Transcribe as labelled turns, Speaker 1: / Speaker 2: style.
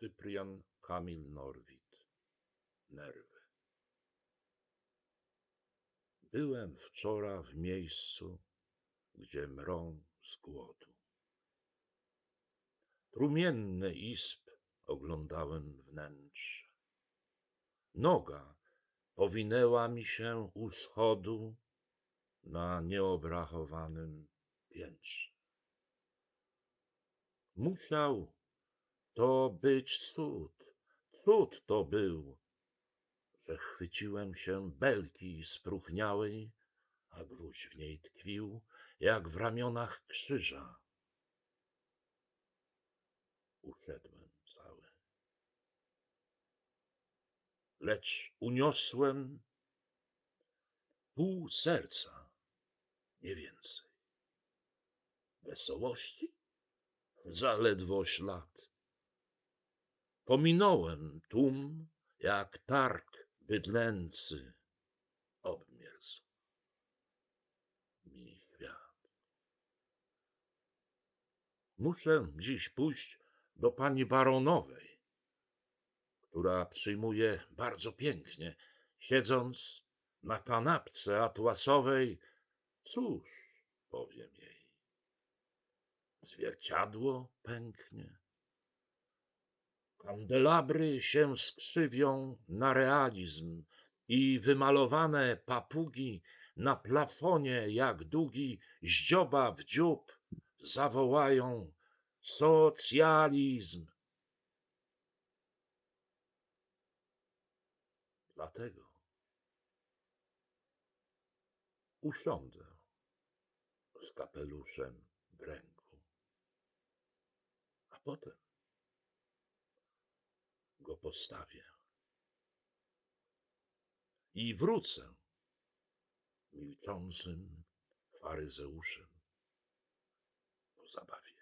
Speaker 1: Cyprian Kamil Norwid Nerwy Byłem wczora w miejscu, gdzie mrą z głodu. Trumienne izb oglądałem wnętrze. Noga powinęła mi się u schodu na nieobrachowanym piętrze. Musiał to być cud, cud to był, że chwyciłem się belki spróchniałej, a gwóźdź w niej tkwił, jak w ramionach krzyża. Uszedłem cały. Lecz uniosłem pół serca, nie więcej. Wesołości? Zaledwo ślad. Pominąłem tłum, jak targ bydlęcy obmierzł mi świat. Muszę dziś pójść do pani baronowej, która przyjmuje bardzo pięknie, siedząc na kanapce atłasowej. Cóż, powiem jej, zwierciadło pęknie. Kandelabry się skrzywią na realizm i wymalowane papugi na plafonie jak długi zdzioba w dziób zawołają socjalizm. Dlatego usiądę z kapeluszem w ręku, a potem postawię i wrócę milczącym faryzeuszem po zabawie.